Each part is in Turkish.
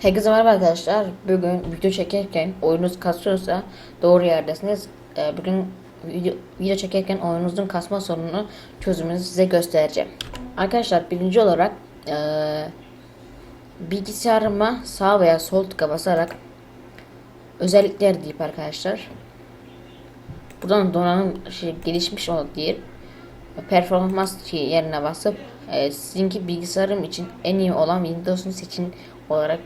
Herkese merhaba arkadaşlar. Bugün video çekerken oyununuz kasıyorsa doğru yerdesiniz. Ee, bugün video, çekerken oyununuzun kasma sorununu çözümünü size göstereceğim. Arkadaşlar birinci olarak ee, bilgisayarıma sağ veya sol tıka basarak özellikler deyip arkadaşlar buradan donanım şey, gelişmiş ol deyip performans şey yerine basıp e, sizinki bilgisayarım için en iyi olan Windows'un seçin olarak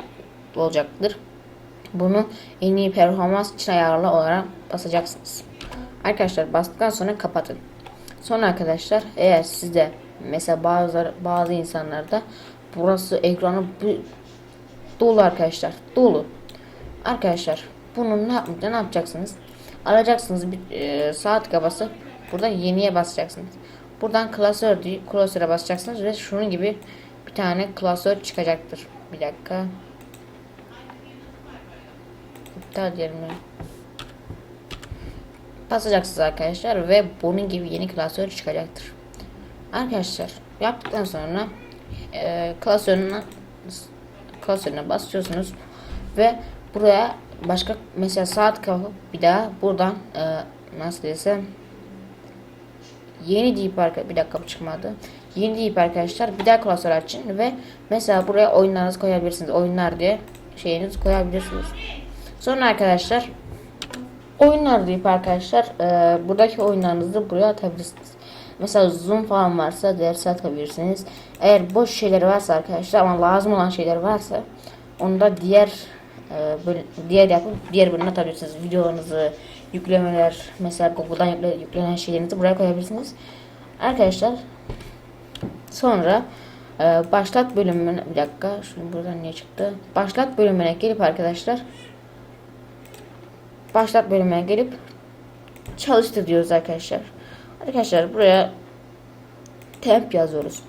olacaktır. Bunu en iyi performans için ayarlı olarak basacaksınız. Arkadaşlar bastıktan sonra kapatın. Sonra arkadaşlar eğer sizde mesela bazı bazı insanlarda burası ekranı dolu arkadaşlar dolu. Arkadaşlar bunu ne, yap ne yapacaksınız? Alacaksınız bir e, saat kabası. Burada yeniye basacaksınız. Buradan klasör diye klasöre basacaksınız ve şunun gibi bir tane klasör çıkacaktır. Bir dakika. İptal ya. Basacaksınız arkadaşlar ve bunun gibi yeni klasör çıkacaktır. Arkadaşlar yaptıktan sonra e, klasörüne klasörüne basıyorsunuz ve buraya başka mesela saat kapı bir daha buradan e, nasıl desem yeni deyip arka bir dakika çıkmadı. Yeni deyip arkadaşlar bir daha klasör açın ve mesela buraya oyunlarınızı koyabilirsiniz. Oyunlar diye şeyinizi koyabilirsiniz. Sonra arkadaşlar oyunlar deyip arkadaşlar e, buradaki oyunlarınızı buraya atabilirsiniz. Mesela zoom falan varsa derse atabilirsiniz. Eğer boş şeyler varsa arkadaşlar ama lazım olan şeyler varsa onu da diğer e, diğer yapıp diğer bölüme atabilirsiniz. Videolarınızı, yüklemeler, mesela Google'dan yükle, yüklenen şeylerinizi buraya koyabilirsiniz. Arkadaşlar sonra e, başlat bölümüne bir dakika şunu buradan niye çıktı? Başlat bölümüne gelip arkadaşlar başlat bölümüne gelip çalıştır diyoruz arkadaşlar. Arkadaşlar buraya temp yazıyoruz.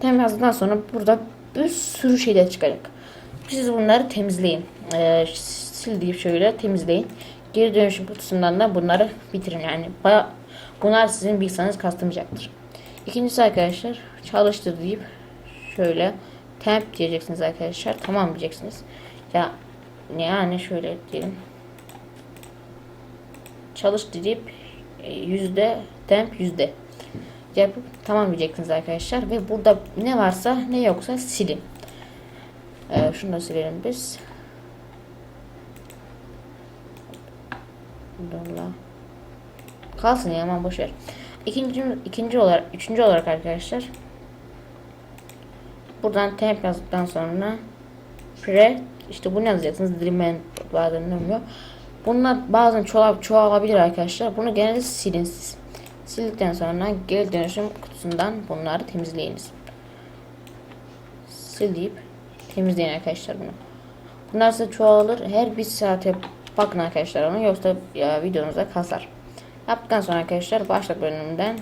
Temp yazdıktan sonra burada bir sürü şeyler çıkacak. Siz bunları temizleyin. Ee, sil deyip şöyle temizleyin. Geri dönüşüm kutusundan da bunları bitirin. Yani baya- bunlar sizin bilgisayarınız kastırmayacaktır. İkincisi arkadaşlar çalıştır deyip şöyle temp diyeceksiniz arkadaşlar. Tamam diyeceksiniz. Ya yani şöyle diyelim çalış deyip e, yüzde temp yüzde yapıp tamam diyeceksiniz arkadaşlar ve burada ne varsa ne yoksa silin. Ee, şunu da silelim biz. Dur la. Kalsın ya aman boş ver. İkinci, ikinci olarak, üçüncü olarak arkadaşlar buradan temp yazdıktan sonra pre işte bunu yazacaksınız. Dreamland bazen olmuyor. Bunlar bazen çoğal, çoğalabilir arkadaşlar. Bunu genelde silin siz. Sildikten sonra geri dönüşüm kutusundan bunları temizleyiniz. Sil temizleyin arkadaşlar bunu. Bunlar size çoğalır. Her bir saate bakın arkadaşlar onu yoksa ya, videonuza kasar. Yaptıktan sonra arkadaşlar başlık bölümünden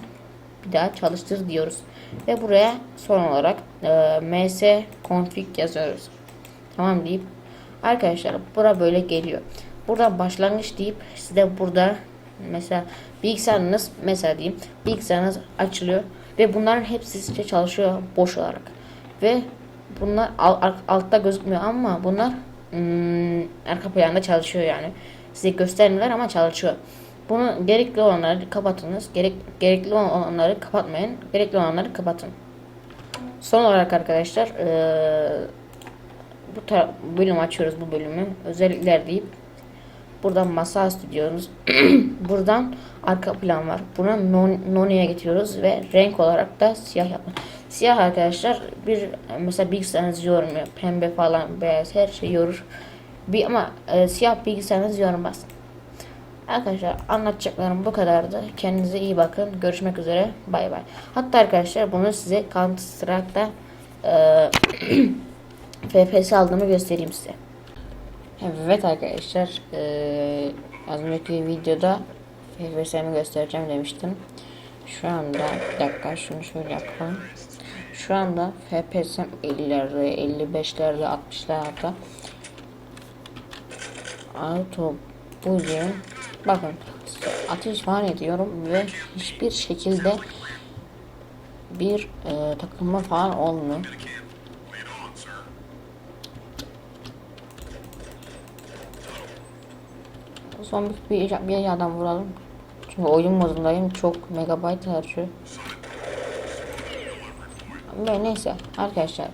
bir daha çalıştır diyoruz. Ve buraya son olarak e, ms config yazıyoruz. Tamam deyip arkadaşlar bura böyle geliyor. Burada başlangıç deyip size burada mesela bilgisayarınız mesela diyeyim bilgisayarınız açılıyor ve bunların hepsi size çalışıyor boş olarak. Ve bunlar al- al- altta gözükmüyor ama bunlar hmm, arka planda çalışıyor yani. Size göstermiyorlar ama çalışıyor. Bunu gerekli olanları kapatınız. Gerek, gerekli olanları kapatmayın. Gerekli olanları kapatın. Son olarak arkadaşlar eee, bu bölüm açıyoruz bu bölümü. Özellikler deyip buradan masa stüdyomuz buradan arka plan var. Buna non, noniye getiriyoruz ve renk olarak da siyah yapın. Siyah arkadaşlar bir mesela bilgisayarınızı yormuyor. Pembe falan beyaz her şey yorur. Bir ama e, siyah bilgisayarınız yormaz. Arkadaşlar anlatacaklarım bu kadardı. Kendinize iyi bakın. Görüşmek üzere. Bay bay. Hatta arkadaşlar bunu size Counter Strike'da e, FPS aldığımı göstereyim size. Evet arkadaşlar eee az önceki videoda FPS'imi göstereceğim demiştim. Şu anda bir dakika şunu şöyle yapalım. Şu anda FPS'im 50'lerde, 55'lerde, 60'larda. Auto bugün bakın ateş falan ediyorum ve hiçbir şekilde bir eee takılma falan olmuyor. Son bir, bir, bir adam vuralım. Çünkü oyun modundayım. Çok megabayt harcıyor. Ve neyse arkadaşlar.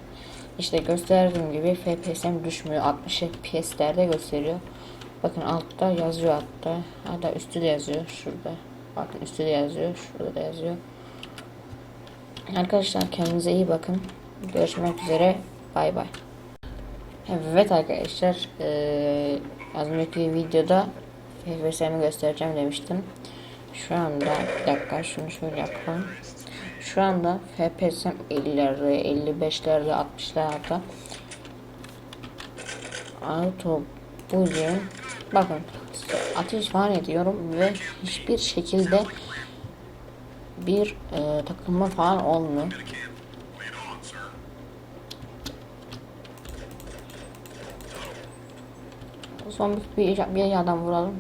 işte gösterdiğim gibi FPS'm düşmüyor. 60 FPS'lerde gösteriyor. Bakın altta yazıyor hatta. Hatta üstü de yazıyor. Şurada. Bakın üstü de yazıyor. Şurada da yazıyor. Arkadaşlar kendinize iyi bakın. Görüşmek üzere. Bay bay. Evet arkadaşlar. eee az önceki videoda FPS'imi göstereceğim demiştim. Şu anda bir dakika şunu şöyle yapalım. Şu anda FPS'im 50'lerde, 55'lerde, 60'larda. Auto bugün bakın ateş falan ediyorum ve hiçbir şekilde bir e, takılma falan olmuyor. Son bir, bir, bir adam vuralım.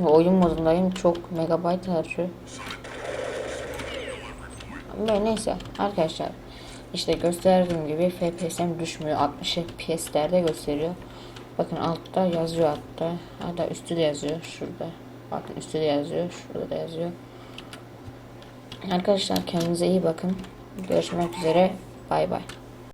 Çünkü oyun modundayım. Çok megabayt harcıyor. Ve neyse arkadaşlar. işte gösterdiğim gibi FPS'm düşmüyor. 60 FPS'lerde gösteriyor. Bakın altta yazıyor hatta. Hatta üstü de yazıyor. Şurada. Bakın üstü de yazıyor. Şurada da yazıyor. Arkadaşlar kendinize iyi bakın. Görüşmek üzere. Bay bay.